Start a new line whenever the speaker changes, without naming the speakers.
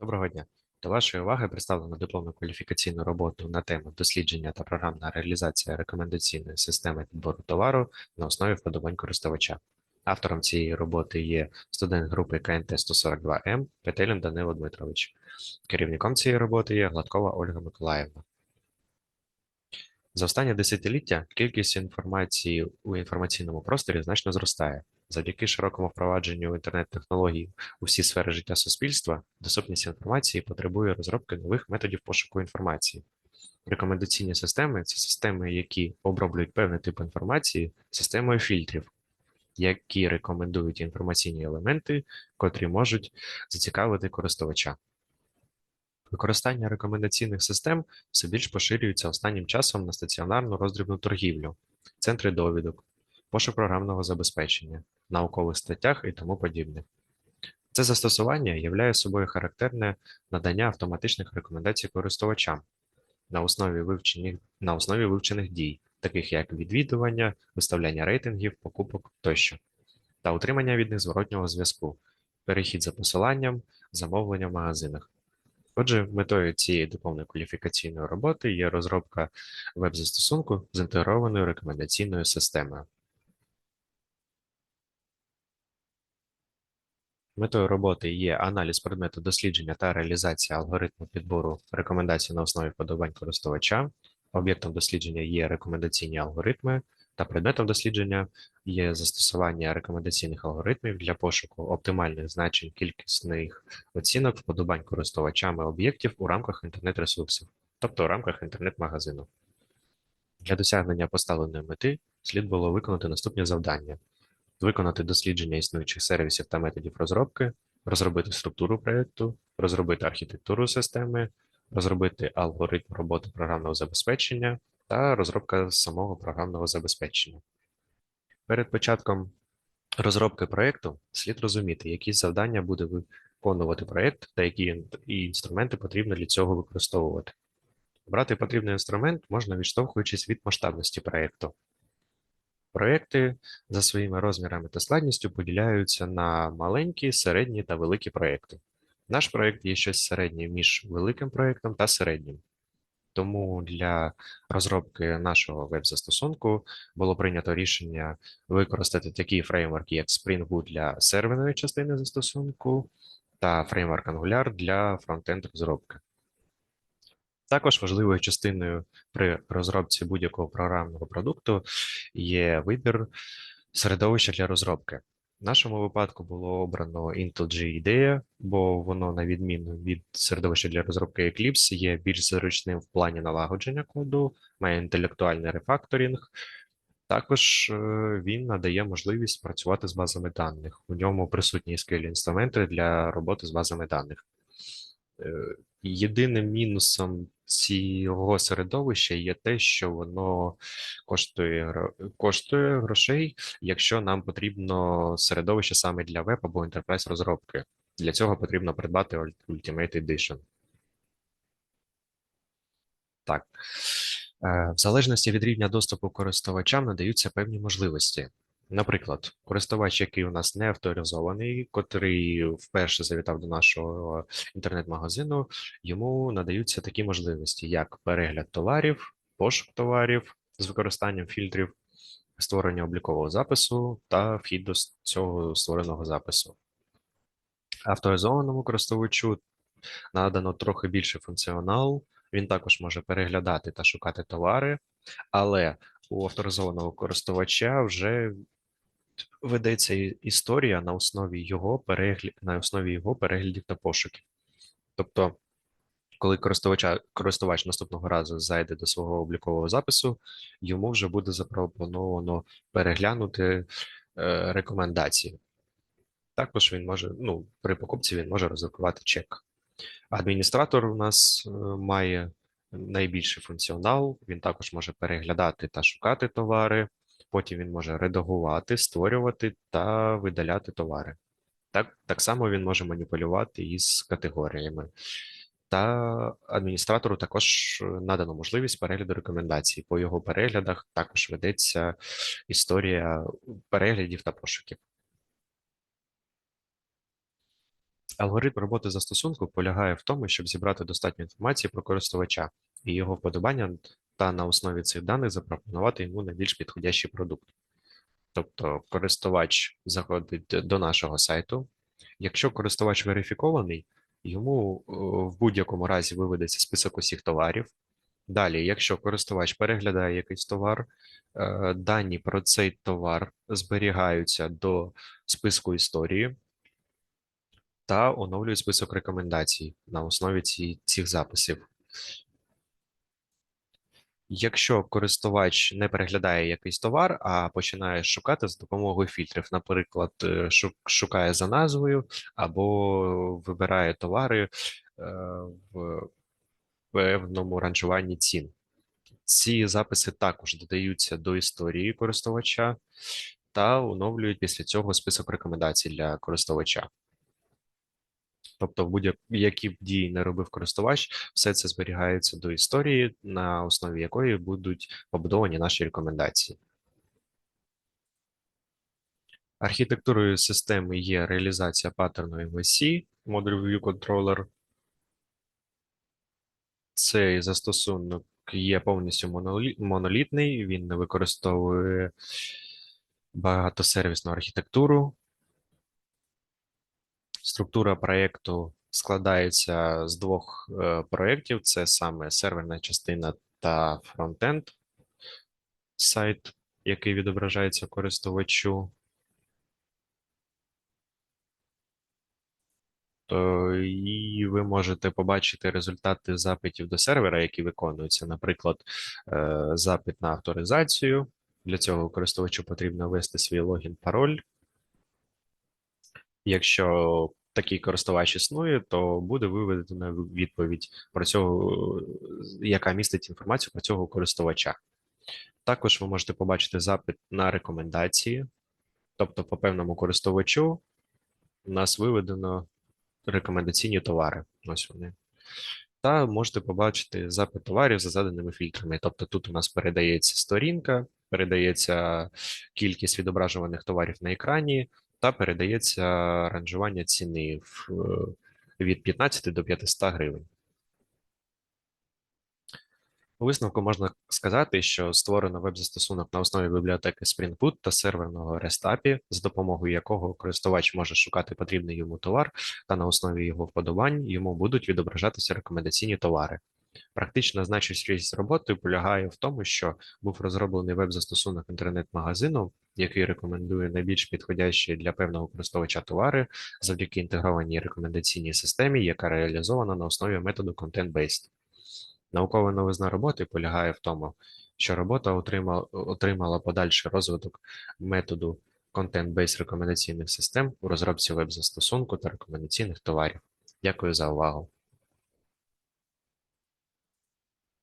Доброго дня. До вашої уваги представлено дипломну кваліфікаційну роботу на тему дослідження та програмна реалізація рекомендаційної системи підбору товару на основі вподобань користувача. Автором цієї роботи є студент групи КНТ 142М Петелін Данило Дмитрович. Керівником цієї роботи є Гладкова Ольга Миколаївна. За останнє десятиліття кількість інформації у інформаційному просторі значно зростає. Завдяки широкому впровадженню інтернет-технологій у всі сфери життя суспільства, доступність інформації потребує розробки нових методів пошуку інформації. Рекомендаційні системи це системи, які оброблюють певний тип інформації системою фільтрів, які рекомендують інформаційні елементи, котрі можуть зацікавити користувача. Використання рекомендаційних систем все більш поширюється останнім часом на стаціонарну роздрібну торгівлю, центри довідок, пошук програмного забезпечення, наукових статтях і тому подібне. Це застосування являє собою характерне надання автоматичних рекомендацій користувачам на основі вивчених, на основі вивчених дій, таких як відвідування, виставляння рейтингів, покупок тощо, та утримання від них зворотнього зв'язку, перехід за посиланням, замовлення в магазинах. Отже, метою цієї дипломної кваліфікаційної роботи є розробка веб-застосунку з інтегрованою рекомендаційною системою. Метою роботи є аналіз предмету дослідження та реалізація алгоритму підбору рекомендацій на основі вподобань користувача. Об'єктом дослідження є рекомендаційні алгоритми, та предметом дослідження є застосування рекомендаційних алгоритмів для пошуку оптимальних значень кількісних оцінок вподобань користувачами об'єктів у рамках інтернет-ресурсів, тобто у рамках інтернет-магазину. Для досягнення поставленої мети слід було виконати наступні завдання: виконати дослідження існуючих сервісів та методів розробки, розробити структуру проєкту, розробити архітектуру системи, розробити алгоритм роботи програмного забезпечення та розробка самого програмного забезпечення. Перед початком розробки проєкту слід розуміти, які завдання буде виконувати проєкт та які інструменти потрібно для цього використовувати. Обрати потрібний інструмент можна відштовхуючись від масштабності проєкту. Проєкти за своїми розмірами та складністю поділяються на маленькі, середні та великі проєкти. Наш проєкт є щось середнє між великим проєктом та середнім. Тому для розробки нашого веб-застосунку було прийнято рішення використати такі фреймворки, як Spring Boot для серверної частини застосунку та фреймворк Angular для фронтенд розробки. Також важливою частиною при розробці будь-якого програмного продукту є вибір середовища для розробки. В нашому випадку було обрано Intel G IDEA, бо воно, на відміну від середовища для розробки Eclipse, є більш зручним в плані налагодження коду, має інтелектуальний рефакторинг. Також е, він надає можливість працювати з базами даних. У ньому присутні SQL інструменти для роботи з базами даних. Е, Єдиним мінусом цього середовища є те, що воно коштує, коштує грошей, якщо нам потрібно середовище саме для веб або enterprise розробки. Для цього потрібно придбати Ul- Ultimate Edition. Так. Е, В залежності від рівня доступу користувачам надаються певні можливості. Наприклад, користувач, який у нас не авторизований, котрий вперше завітав до нашого інтернет-магазину, йому надаються такі можливості, як перегляд товарів, пошук товарів з використанням фільтрів, створення облікового запису та вхід до цього створеного запису. Авторизованому користувачу надано трохи більший функціонал. Він також може переглядати та шукати товари, але у авторизованого користувача вже ведеться історія на основі його переглядів, на основі його переглядів та пошуків. Тобто, коли користувача, користувач наступного разу зайде до свого облікового запису, йому вже буде запропоновано переглянути е, рекомендації. Також він може, ну, при покупці він може роздрукувати чек. Адміністратор у нас е, має найбільший функціонал. Він також може переглядати та шукати товари. Потім він може редагувати, створювати та видаляти товари. Так, так само він може маніпулювати із категоріями. Та адміністратору також е, надано можливість перегляду рекомендацій. По його переглядах також ведеться історія переглядів та пошуків. Алгоритм роботи застосунку полягає в тому, щоб зібрати достатньо інформації про користувача і його вподобання, та на основі цих даних запропонувати йому найбільш підходящий продукт. Тобто користувач заходить до нашого сайту. Якщо користувач верифікований, йому е, в будь-якому разі виведеться список усіх товарів. Далі, якщо користувач переглядає якийсь товар, е, дані про цей товар зберігаються до списку історії та оновлюють список рекомендацій на основі ці, цих записів. Якщо користувач не переглядає якийсь товар, а починає шукати за допомогою фільтрів, наприклад, е, шукає за назвою або вибирає товари е, в певному ранжуванні цін. Ці записи також додаються до історії користувача та оновлюють після цього список рекомендацій для користувача. Тобто, будь-які б дії не робив користувач, все це зберігається до історії, на основі якої будуть побудовані наші рекомендації. Архітектурою системи є реалізація паттерну MVC, Model View Controller. Цей застосунок є повністю монолітний, він не використовує багатосервісну архітектуру. Структура проєкту складається з двох е, проєктів: це саме серверна частина та фронтенд сайт, який відображається користувачу. І ви можете побачити результати запитів до сервера, які виконуються. Наприклад, е, запит на авторизацію. Для цього користувачу потрібно ввести свій логін, пароль. Якщо такий користувач існує, то буде виведена відповідь про цього, яка містить інформацію про цього користувача. Також ви можете побачити запит на рекомендації, тобто по певному користувачу у нас виведено рекомендаційні товари. Ось вони. Та можете побачити запит товарів за заданими фільтрами. Тобто тут у нас передається сторінка, передається кількість відображуваних товарів на екрані, та передається ранжування ціни в, е, від 15 до 500 гривень. У висновку можна сказати, що створено веб-застосунок на основі бібліотеки Spring Boot та серверного REST API, з допомогою якого користувач може шукати потрібний йому товар, та на основі його вподобань йому будуть відображатися рекомендаційні товари. Практична значущість роботи полягає в тому, що був розроблений веб-застосунок інтернет-магазину, який рекомендує найбільш підходящі для певного користувача товари завдяки інтегрованій рекомендаційній системі, яка реалізована на основі методу Content-Based. Наукова новизна роботи полягає в тому, що робота отримала, отримала подальший розвиток методу Content-Based рекомендаційних систем у розробці веб-застосунку та рекомендаційних товарів. Дякую за увагу.